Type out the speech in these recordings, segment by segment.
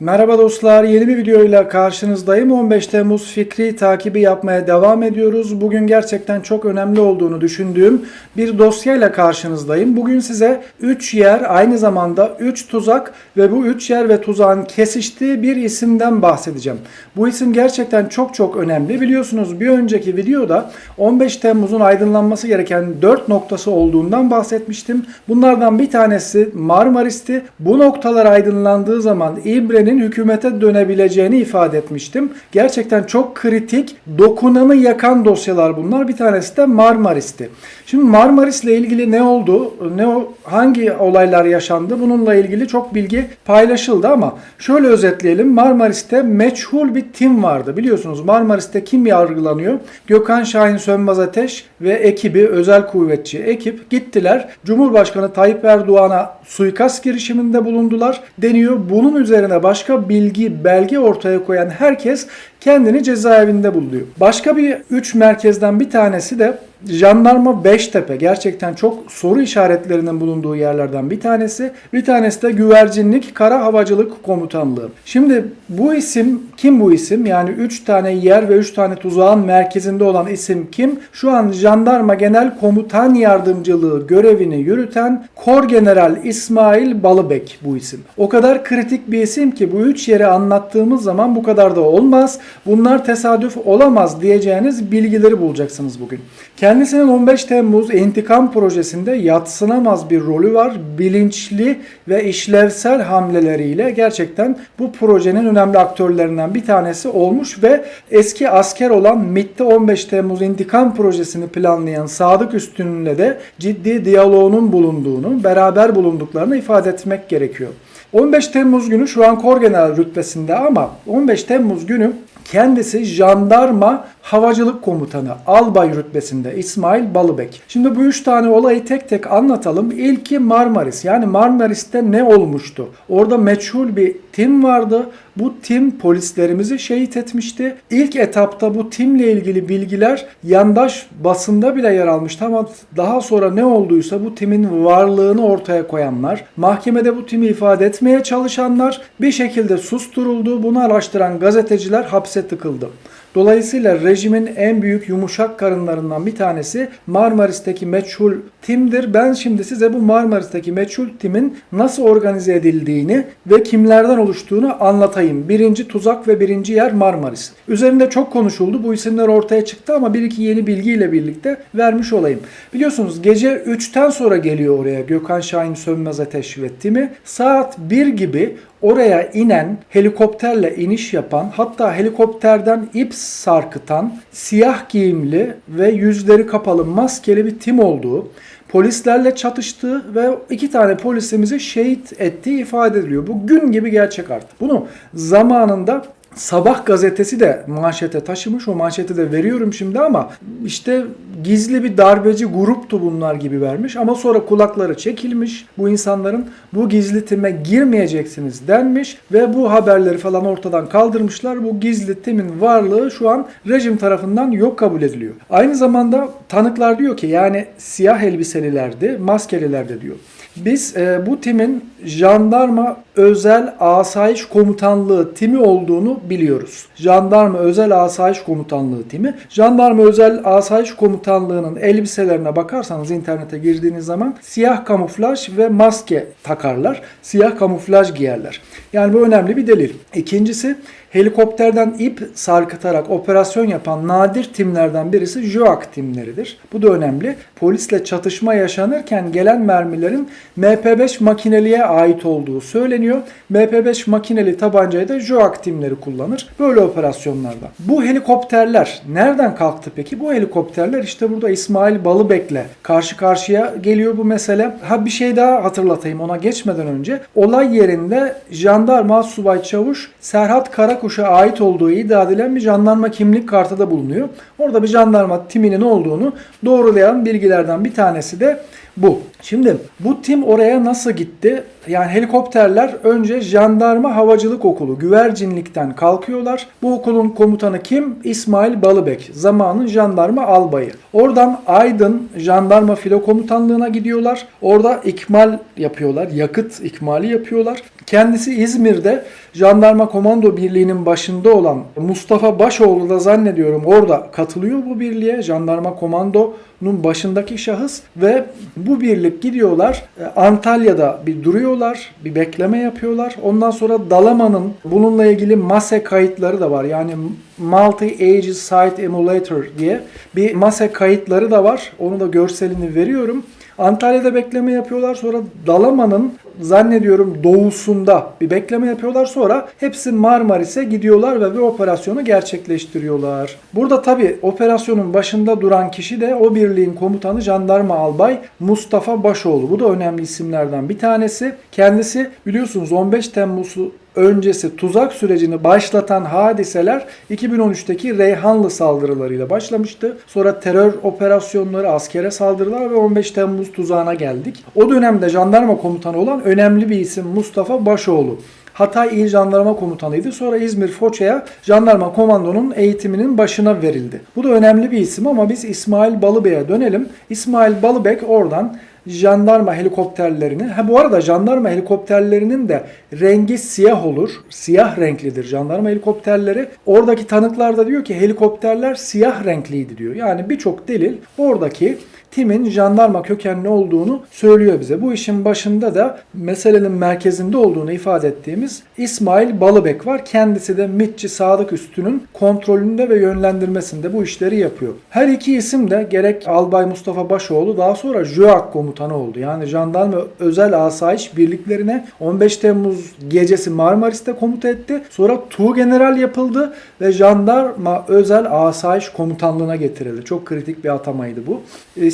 Merhaba dostlar, yeni bir videoyla karşınızdayım. 15 Temmuz fikri takibi yapmaya devam ediyoruz. Bugün gerçekten çok önemli olduğunu düşündüğüm bir dosyayla karşınızdayım. Bugün size 3 yer, aynı zamanda 3 tuzak ve bu 3 yer ve tuzağın kesiştiği bir isimden bahsedeceğim. Bu isim gerçekten çok çok önemli. Biliyorsunuz bir önceki videoda 15 Temmuz'un aydınlanması gereken 4 noktası olduğundan bahsetmiştim. Bunlardan bir tanesi Marmaris'ti. Bu noktalar aydınlandığı zaman İbre'nin hükümete dönebileceğini ifade etmiştim. Gerçekten çok kritik, dokunanı yakan dosyalar bunlar. Bir tanesi de Marmaris'ti. Şimdi Marmaris'le ilgili ne oldu? Ne hangi olaylar yaşandı? Bununla ilgili çok bilgi paylaşıldı ama şöyle özetleyelim. Marmaris'te meçhul bir tim vardı. Biliyorsunuz Marmaris'te kim yargılanıyor? Gökhan Şahin Sönmez Ateş ve ekibi, özel kuvvetçi ekip gittiler. Cumhurbaşkanı Tayyip Erdoğan'a suikast girişiminde bulundular deniyor. Bunun üzerine başka bilgi, belge ortaya koyan herkes kendini cezaevinde buluyor. Başka bir üç merkezden bir tanesi de Jandarma Beştepe gerçekten çok soru işaretlerinin bulunduğu yerlerden bir tanesi. Bir tanesi de Güvercinlik Kara Havacılık Komutanlığı. Şimdi bu isim kim bu isim? Yani 3 tane yer ve 3 tane tuzağın merkezinde olan isim kim? Şu an Jandarma Genel Komutan Yardımcılığı görevini yürüten Kor General İsmail Balıbek bu isim. O kadar kritik bir isim ki bu üç yeri anlattığımız zaman bu kadar da olmaz. Bunlar tesadüf olamaz diyeceğiniz bilgileri bulacaksınız bugün. Kendisinin 15 Temmuz intikam projesinde yatsınamaz bir rolü var. Bilinçli ve işlevsel hamleleriyle gerçekten bu projenin önemli aktörlerinden bir tanesi olmuş ve eski asker olan MİT'te 15 Temmuz intikam projesini planlayan Sadık Üstün'le de ciddi diyaloğunun bulunduğunu, beraber bulunduklarını ifade etmek gerekiyor. 15 Temmuz günü şu an Kor General rütbesinde ama 15 Temmuz günü Kendisi jandarma havacılık komutanı albay rütbesinde İsmail Balıbek. Şimdi bu üç tane olayı tek tek anlatalım. İlki Marmaris. Yani Marmaris'te ne olmuştu? Orada meçhul bir tim vardı. Bu tim polislerimizi şehit etmişti. İlk etapta bu timle ilgili bilgiler yandaş basında bile yer almıştı ama daha sonra ne olduysa bu timin varlığını ortaya koyanlar, mahkemede bu timi ifade etmeye çalışanlar bir şekilde susturuldu. Bunu araştıran gazeteciler hapse tıkıldı. Dolayısıyla rejimin en büyük yumuşak karınlarından bir tanesi Marmaris'teki meçhul timdir. Ben şimdi size bu Marmaris'teki meçhul timin nasıl organize edildiğini ve kimlerden oluştuğunu anlatayım. Birinci tuzak ve birinci yer Marmaris. Üzerinde çok konuşuldu. Bu isimler ortaya çıktı ama bir iki yeni bilgiyle birlikte vermiş olayım. Biliyorsunuz gece 3'ten sonra geliyor oraya Gökhan Şahin Sönmez Ateş ve timi. Saat 1 gibi oraya inen, helikopterle iniş yapan, hatta helikopterden ip sarkıtan, siyah giyimli ve yüzleri kapalı maskeli bir tim olduğu, polislerle çatıştığı ve iki tane polisimizi şehit ettiği ifade ediliyor. Bu gün gibi gerçek artık. Bunu zamanında Sabah gazetesi de manşete taşımış. O manşeti de veriyorum şimdi ama işte gizli bir darbeci gruptu bunlar gibi vermiş. Ama sonra kulakları çekilmiş bu insanların. Bu gizli time girmeyeceksiniz denmiş ve bu haberleri falan ortadan kaldırmışlar. Bu gizli timin varlığı şu an rejim tarafından yok kabul ediliyor. Aynı zamanda tanıklar diyor ki yani siyah elbiselilerdi, maskelilerdi diyor. Biz e, bu timin jandarma özel asayiş komutanlığı timi olduğunu biliyoruz. Jandarma özel asayiş komutanlığı timi. Jandarma özel asayiş komutanlığının elbiselerine bakarsanız internete girdiğiniz zaman siyah kamuflaj ve maske takarlar. Siyah kamuflaj giyerler. Yani bu önemli bir delil. İkincisi helikopterden ip sarkıtarak operasyon yapan nadir timlerden birisi JOAK timleridir. Bu da önemli. Polisle çatışma yaşanırken gelen mermilerin MP5 makineliğe ait olduğu söyleniyor. MP5 makineli tabancayı da JOAK timleri kullanır. Böyle operasyonlarda. Bu helikopterler nereden kalktı peki? Bu helikopterler işte burada İsmail Balıbek'le karşı karşıya geliyor bu mesele. Ha bir şey daha hatırlatayım ona geçmeden önce. Olay yerinde jandarma subay çavuş Serhat Karakuş'a ait olduğu iddia edilen bir jandarma kimlik kartı da bulunuyor. Orada bir jandarma timinin olduğunu doğrulayan bilgilerden bir tanesi de bu. Şimdi bu tim oraya nasıl gitti? Yani helikopterler önce Jandarma Havacılık Okulu güvercinlikten kalkıyorlar. Bu okulun komutanı kim? İsmail Balıbek. Zamanın jandarma albayı. Oradan Aydın Jandarma Filo Komutanlığı'na gidiyorlar. Orada ikmal yapıyorlar. Yakıt ikmali yapıyorlar. Kendisi İzmir'de Jandarma Komando Birliği'nin başında olan Mustafa Başoğlu da zannediyorum orada katılıyor bu birliğe. Jandarma Komando'nun başındaki şahıs ve bu birlik gidiyorlar e, Antalya'da bir duruyorlar, bir bekleme yapıyorlar. Ondan sonra Dalaman'ın bununla ilgili MASE kayıtları da var. Yani Multi Age Site Emulator diye bir MASE kayıtları da var. Onu da görselini veriyorum. Antalya'da bekleme yapıyorlar. Sonra Dalaman'ın zannediyorum doğusunda bir bekleme yapıyorlar. Sonra hepsi Marmaris'e gidiyorlar ve bir operasyonu gerçekleştiriyorlar. Burada tabi operasyonun başında duran kişi de o birliğin komutanı jandarma albay Mustafa Başoğlu. Bu da önemli isimlerden bir tanesi. Kendisi biliyorsunuz 15 Temmuz'u öncesi tuzak sürecini başlatan hadiseler 2013'teki Reyhanlı saldırılarıyla başlamıştı. Sonra terör operasyonları, askere saldırılar ve 15 Temmuz tuzağına geldik. O dönemde jandarma komutanı olan önemli bir isim Mustafa Başoğlu. Hatay İl Jandarma Komutanıydı. Sonra İzmir Foça'ya Jandarma Komando'nun eğitiminin başına verildi. Bu da önemli bir isim ama biz İsmail Balıbey'e dönelim. İsmail Balıbek oradan jandarma helikopterlerini, ha bu arada jandarma helikopterlerinin de rengi siyah olur. Siyah renklidir jandarma helikopterleri. Oradaki tanıklar da diyor ki helikopterler siyah renkliydi diyor. Yani birçok delil oradaki timin jandarma kökenli olduğunu söylüyor bize. Bu işin başında da meselenin merkezinde olduğunu ifade ettiğimiz İsmail Balıbek var. Kendisi de MİTçi Sadık Üstü'nün kontrolünde ve yönlendirmesinde bu işleri yapıyor. Her iki isim de gerek Albay Mustafa Başoğlu daha sonra JÖAK komutanı oldu. Yani jandarma özel asayiş birliklerine 15 Temmuz gecesi Marmaris'te komuta etti. Sonra Tu General yapıldı ve jandarma özel asayiş komutanlığına getirildi. Çok kritik bir atamaydı bu.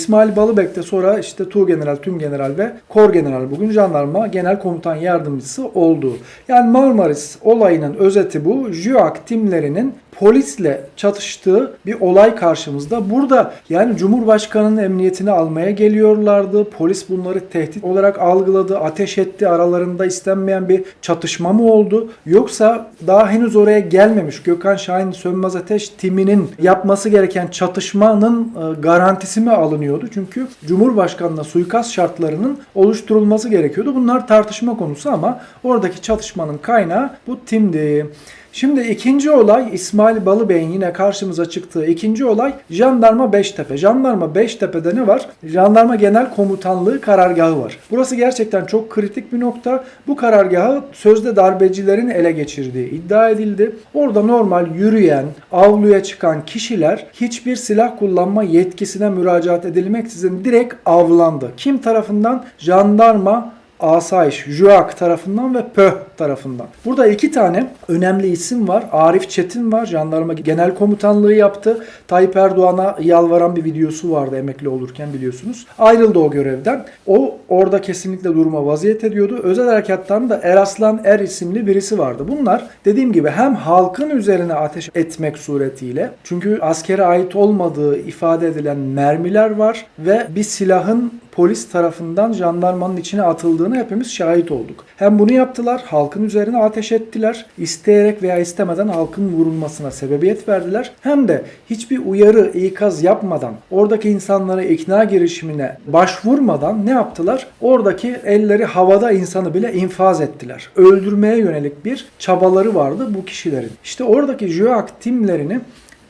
İsmail Balıbek de sonra işte Tu General, Tüm General ve Kor General bugün jandarma genel komutan yardımcısı oldu. Yani Marmaris olayının özeti bu. JÜAK timlerinin polisle çatıştığı bir olay karşımızda. Burada yani Cumhurbaşkanı'nın emniyetini almaya geliyorlardı. Polis bunları tehdit olarak algıladı, ateş etti. Aralarında istenmeyen bir çatışma mı oldu? Yoksa daha henüz oraya gelmemiş Gökhan Şahin Sönmez Ateş timinin yapması gereken çatışmanın e, garantisi mi alınıyordu? Çünkü Cumhurbaşkanı'na suikast şartlarının oluşturulması gerekiyordu. Bunlar tartışma konusu ama oradaki çatışmanın kaynağı bu timdi. Şimdi ikinci olay İsmail Balıbey'in yine karşımıza çıktığı ikinci olay Jandarma Beştepe. Jandarma Beştepe'de ne var? Jandarma Genel Komutanlığı karargahı var. Burası gerçekten çok kritik bir nokta. Bu karargahı sözde darbecilerin ele geçirdiği iddia edildi. Orada normal yürüyen, avluya çıkan kişiler hiçbir silah kullanma yetkisine müracaat edilmeksizin direkt avlandı. Kim tarafından? Jandarma Asayiş, JUAK tarafından ve PÖH tarafından. Burada iki tane önemli isim var. Arif Çetin var. Jandarma Genel Komutanlığı yaptı. Tayyip Erdoğan'a yalvaran bir videosu vardı emekli olurken biliyorsunuz. Ayrıldı o görevden. O orada kesinlikle duruma vaziyet ediyordu. Özel harekattan da Eraslan Er isimli birisi vardı. Bunlar dediğim gibi hem halkın üzerine ateş etmek suretiyle çünkü askere ait olmadığı ifade edilen mermiler var ve bir silahın polis tarafından jandarmanın içine atıldığını hepimiz şahit olduk. Hem bunu yaptılar, halkın üzerine ateş ettiler, isteyerek veya istemeden halkın vurulmasına sebebiyet verdiler. Hem de hiçbir uyarı, ikaz yapmadan, oradaki insanları ikna girişimine başvurmadan ne yaptılar? Oradaki elleri havada insanı bile infaz ettiler. Öldürmeye yönelik bir çabaları vardı bu kişilerin. İşte oradaki JÖAK timlerini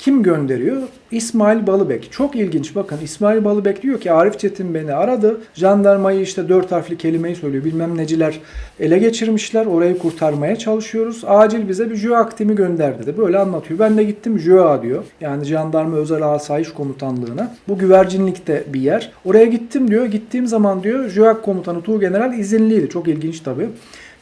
kim gönderiyor? İsmail Balıbek. Çok ilginç bakın İsmail Balıbek diyor ki Arif Çetin beni aradı. Jandarmayı işte dört harfli kelimeyi söylüyor. Bilmem neciler ele geçirmişler. Orayı kurtarmaya çalışıyoruz. Acil bize bir JÖA aktimi gönder dedi. Böyle anlatıyor. Ben de gittim JÖA diyor. Yani Jandarma Özel Asayiş Komutanlığı'na. Bu güvercinlikte bir yer. Oraya gittim diyor. Gittiğim zaman diyor JÖA komutanı Tuğ General izinliydi. Çok ilginç tabii.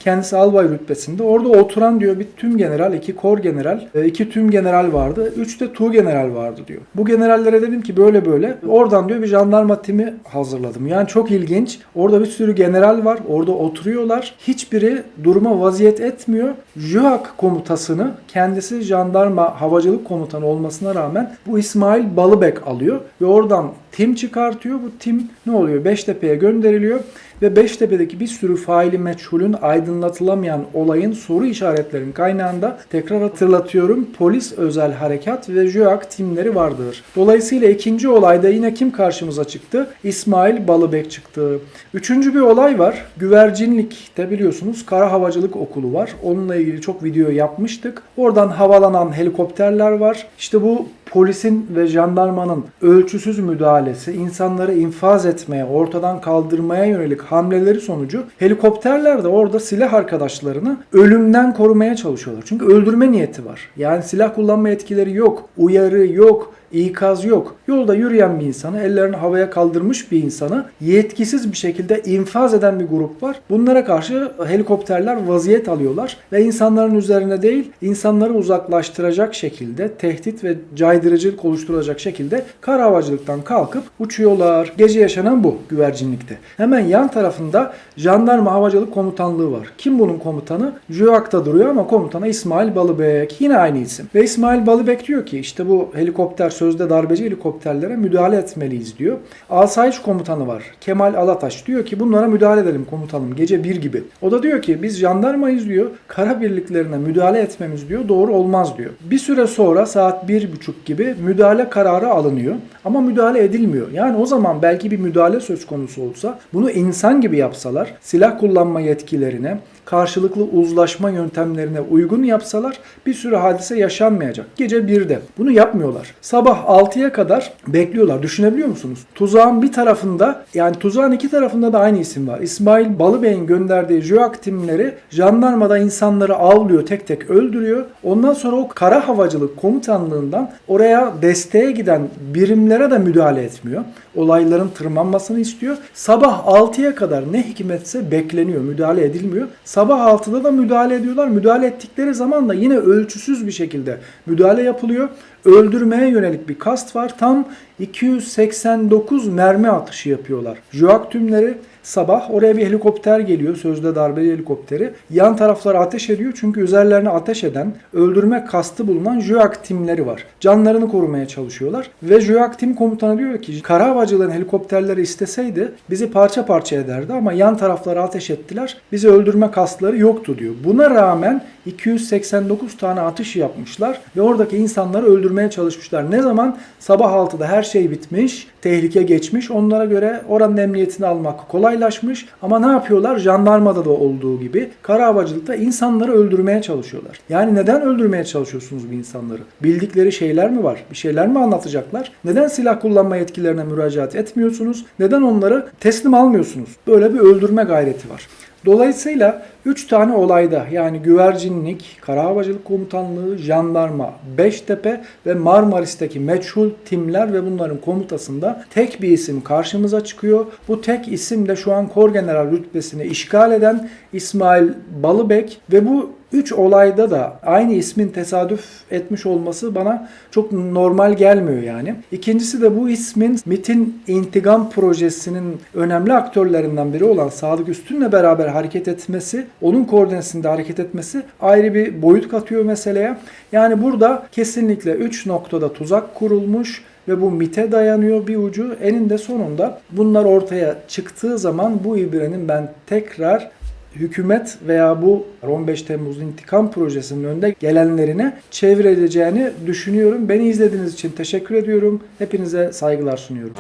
Kendisi albay rütbesinde. Orada oturan diyor bir tüm general, iki kor general, e, iki tüm general vardı. Üç de tu general vardı diyor. Bu generallere dedim ki böyle böyle. Oradan diyor bir jandarma timi hazırladım. Yani çok ilginç. Orada bir sürü general var. Orada oturuyorlar. Hiçbiri duruma vaziyet etmiyor. JÖAK komutasını kendisi jandarma havacılık komutanı olmasına rağmen bu İsmail Balıbek alıyor ve oradan tim çıkartıyor. Bu tim ne oluyor? Beştepe'ye gönderiliyor ve Beştepe'deki bir sürü faili meçhulün aydınlatılamayan olayın soru işaretlerinin kaynağında tekrar hatırlatıyorum polis özel harekat ve JÖAK timleri vardır. Dolayısıyla ikinci olayda yine kim karşımıza çıktı? İsmail Balıbek çıktı. Üçüncü bir olay var. Güvercinlik'te biliyorsunuz kara havacılık okulu var. Onunla ilgili çok video yapmıştık. Oradan havalanan helikopterler var. İşte bu polisin ve jandarmanın ölçüsüz müdahalesi, insanları infaz etmeye, ortadan kaldırmaya yönelik hamleleri sonucu helikopterler de orada silah arkadaşlarını ölümden korumaya çalışıyorlar. Çünkü öldürme niyeti var. Yani silah kullanma etkileri yok, uyarı yok, ikaz yok. Yolda yürüyen bir insanı, ellerini havaya kaldırmış bir insanı yetkisiz bir şekilde infaz eden bir grup var. Bunlara karşı helikopterler vaziyet alıyorlar ve insanların üzerine değil, insanları uzaklaştıracak şekilde tehdit ve caydırıcılık oluşturacak şekilde kara havacılıktan kalkıp uçuyorlar. Gece yaşanan bu güvercinlikte. Hemen yan tarafında jandarma havacılık komutanlığı var. Kim bunun komutanı? JÖAK'ta duruyor ama komutanı İsmail Balıbek. Yine aynı isim. Ve İsmail Balıbek diyor ki işte bu helikopter sözde darbeci helikopterlere müdahale etmeliyiz diyor. Asayiş komutanı var. Kemal Alataş diyor ki bunlara müdahale edelim komutanım gece bir gibi. O da diyor ki biz jandarmayız diyor. Kara birliklerine müdahale etmemiz diyor doğru olmaz diyor. Bir süre sonra saat bir buçuk gibi müdahale kararı alınıyor. Ama müdahale edilmiyor. Yani o zaman belki bir müdahale söz konusu olsa bunu insan gibi yapsalar silah kullanma yetkilerine karşılıklı uzlaşma yöntemlerine uygun yapsalar bir sürü hadise yaşanmayacak. Gece 1'de. Bunu yapmıyorlar. Sabah 6'ya kadar bekliyorlar. Düşünebiliyor musunuz? Tuzağın bir tarafında yani tuzağın iki tarafında da aynı isim var. İsmail Balıbey'in gönderdiği JÖAK timleri jandarmada insanları avlıyor, tek tek öldürüyor. Ondan sonra o kara havacılık komutanlığından oraya desteğe giden birimlere de müdahale etmiyor. Olayların tırmanmasını istiyor. Sabah 6'ya kadar ne hikmetse bekleniyor, müdahale edilmiyor. Sabah 6'da da müdahale ediyorlar. Müdahale ettikleri zaman da yine ölçüsüz bir şekilde müdahale yapılıyor. Öldürmeye yönelik bir kast var. Tam 289 mermi atışı yapıyorlar. JÖAK tümleri sabah oraya bir helikopter geliyor. Sözde darbeli helikopteri. Yan taraflara ateş ediyor. Çünkü üzerlerine ateş eden, öldürme kastı bulunan JÖAK timleri var. Canlarını korumaya çalışıyorlar. Ve JÖAK tim komutanı diyor ki kara havacılığın helikopterleri isteseydi bizi parça parça ederdi ama yan taraflara ateş ettiler. Bizi öldürme kastları yoktu diyor. Buna rağmen 289 tane atış yapmışlar ve oradaki insanları öldürmeye çalışmışlar. Ne zaman? Sabah 6'da her şey bitmiş, tehlike geçmiş. Onlara göre oranın emniyetini almak kolaylaşmış. Ama ne yapıyorlar? Jandarmada da olduğu gibi kara havacılıkta insanları öldürmeye çalışıyorlar. Yani neden öldürmeye çalışıyorsunuz bu insanları? Bildikleri şeyler mi var? Bir şeyler mi anlatacaklar? Neden silah kullanma yetkilerine müracaat etmiyorsunuz? Neden onları teslim almıyorsunuz? Böyle bir öldürme gayreti var. Dolayısıyla 3 tane olayda yani güvercinlik, kara havacılık komutanlığı, jandarma, Beştepe ve Marmaris'teki meçhul timler ve bunların komutasında tek bir isim karşımıza çıkıyor. Bu tek isim de şu an kor general rütbesini işgal eden İsmail Balıbek ve bu Üç olayda da aynı ismin tesadüf etmiş olması bana çok normal gelmiyor yani. İkincisi de bu ismin MIT'in intikam projesinin önemli aktörlerinden biri olan Sadık Üstün'le beraber hareket etmesi, onun koordinesinde hareket etmesi ayrı bir boyut katıyor meseleye. Yani burada kesinlikle 3 noktada tuzak kurulmuş ve bu MIT'e dayanıyor bir ucu. Eninde sonunda bunlar ortaya çıktığı zaman bu ibrenin ben tekrar hükümet veya bu 15 Temmuz intikam projesinin önde gelenlerine çevrileceğini düşünüyorum. Beni izlediğiniz için teşekkür ediyorum. Hepinize saygılar sunuyorum.